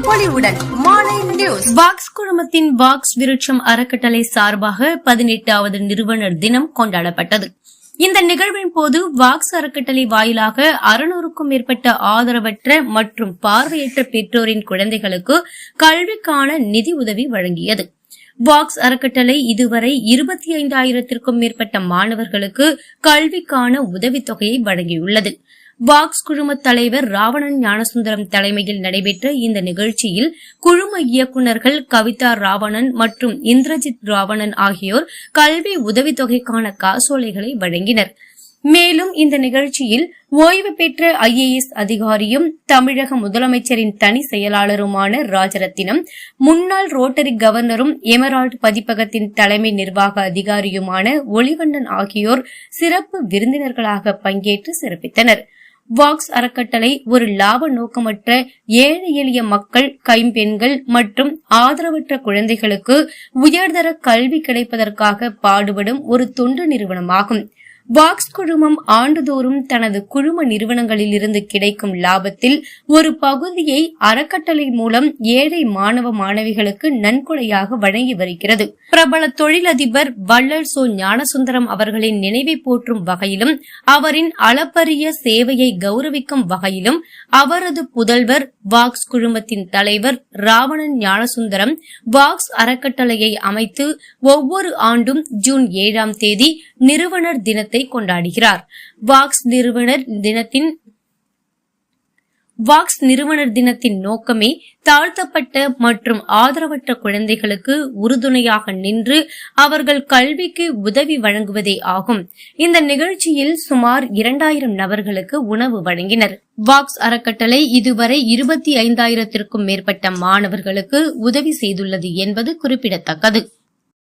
பொலிவுடன் மாலை news. Walks குழுமத்தின் வாக்ஸ் விருட்சம் அறக்கட்டளை சார்பாக பதினெட்டாவது நிறுவனர் தினம் கொண்டாடப்பட்டது. இந்த நிகழ்வின் போது வாக்ஸ் அறக்கட்டளை வாயிலாக அறுநூறுக்கும் மேற்பட்ட ஆதரவற்ற மற்றும் பார்வையற்ற பெற்றோரின் குழந்தைகளுக்கு கல்விக்கான நிதி உதவி வழங்கியது. வாக்ஸ் அறக்கட்டளை இதுவரை இருபத்தி ஐந்தாயிரத்திற்கும் மேற்பட்ட மாணவர்களுக்கு கல்விக்கான உதவித்தொகையை வழங்கியுள்ளது. வாக்ஸ் குழும தலைவர் ராவணன் ஞானசுந்தரம் தலைமையில் நடைபெற்ற இந்த நிகழ்ச்சியில் குழும இயக்குநர்கள் கவிதா ராவணன் மற்றும் இந்திரஜித் ராவணன் ஆகியோர் கல்வி உதவித்தொகைக்கான காசோலைகளை வழங்கினர். மேலும் இந்த நிகழ்ச்சியில் ஓய்வு பெற்ற ஐஏஎஸ் அதிகாரியும் தமிழக முதலமைச்சரின் தனி செயலாளருமான ராஜரத்தினம் முன்னாள் ரோட்டரி கவர்னரும் எமரால்ட் பதிப்பகத்தின் தலைமை நிர்வாக அதிகாரியுமான ஒளிவண்ணன் ஆகியோர் சிறப்பு விருந்தினர்களாக பங்கேற்று சிறப்பித்தனர். வாக்ஸ் அறக்கட்டளை ஒரு லாப நோக்கமற்ற ஏழை எளிய மக்கள் கைம்பெண்கள் மற்றும் ஆதரவற்ற குழந்தைகளுக்கு உயர்தர கல்வி கிடைப்பதற்காக பாடுபடும் ஒரு தொண்டு நிறுவனமாகும். வாக்ஸ் குழுமம் ஆண்டுதோறும் தனது குழும நிறுவனங்களில் இருந்து கிடைக்கும் லாபத்தில் ஒரு பகுதியை அறக்கட்டளை மூலம் ஏழை மாணவ மாணவிகளுக்கு நன்கொடையாக வழங்கி வருகிறது. பிரபல தொழிலதிபர் வள்ளல் சோ ஞானசுந்தரம் அவர்களின் நினைவை போற்றும் வகையிலும் அவரின் அளப்பரிய சேவையை கௌரவிக்கும் வகையிலும் அவரது புதல்வர் வாக்ஸ் குழுமத்தின் தலைவர் ராவணன் ஞானசுந்தரம் வாக்ஸ் அறக்கட்டளையை அமைத்து ஒவ்வொரு ஆண்டும் ஜூன் ஏழாம் தேதி நிறுவனர் தினத்தை கொண்டாடுகிறார். வாக்ஸ் நிறுவனர் தினத்தின் வாக்ஸ் நிறுவனர் தினத்தின் நோக்கமே தாழ்த்தப்பட்ட மற்றும் ஆதரவற்ற குழந்தைகளுக்கு உறுதுணையாக நின்று அவர்கள் கல்விக்கு உதவி வழங்குவதே ஆகும். இந்த நிகழ்ச்சியில் சுமார் இரண்டாயிரம் நபர்களுக்கு உணவு வழங்கினர். வாக்ஸ் அறக்கட்டளை இதுவரை இருபத்தி ஐந்தாயிரத்திற்கும் மேற்பட்ட மாணவர்களுக்கு உதவி செய்துள்ளது என்பது குறிப்பிடத்தக்கது.